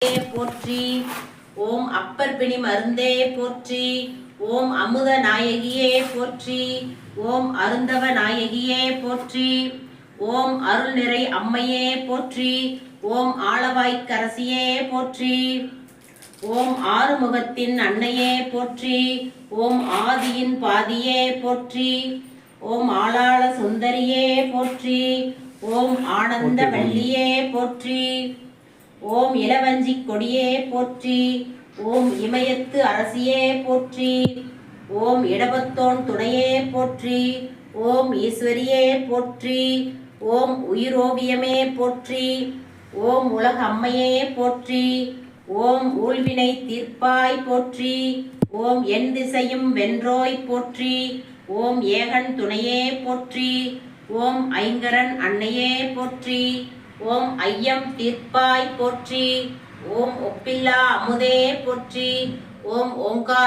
போற்றி. ஓம் அப்பர் பிணி மருந்தே போற்றி. ஓம் அமுத நாயகியே போற்றி. ஓம் அருந்தவ நாயகியே போற்றி. ஓம் அருள் நிறை அம்மையே போற்றி. ஓம் ஆளவாய்க்கரசியே போற்றி. ஓம் ஆறுமுகத்தின் அன்னையே போற்றி. ஓம் ஆதியின் பாதியே போற்றி. ஓம் ஆளாள சுந்தரியே போற்றி. ஓம் ஆனந்த வள்ளியே போற்றி. ஓம் இளவஞ்சி கொடியே போற்றி ஓம் இமயத்து அரசியே போற்றி ஓம் இடபத்தோன் துணையே போற்றி ஓம் ஈஸ்வரியே போற்றி ஓம் உயிரோவியமே போற்றி ஓம் உலக அம்மையே போற்றி ஓம் ஊழ்வினை தீர்ப்பாய் போற்றி ஓம் என் திசையும் வென்றோய் போற்றி ஓம் ஏகன் துணையே போற்றி ஓம் ஐங்கரன் அன்னையே போற்றி ஓம் ஐயம் தீர்ப்பாய் போற்றி ஓம் ஒப்பில்லா அமுதே போற்றி ஓம் ஓங்கா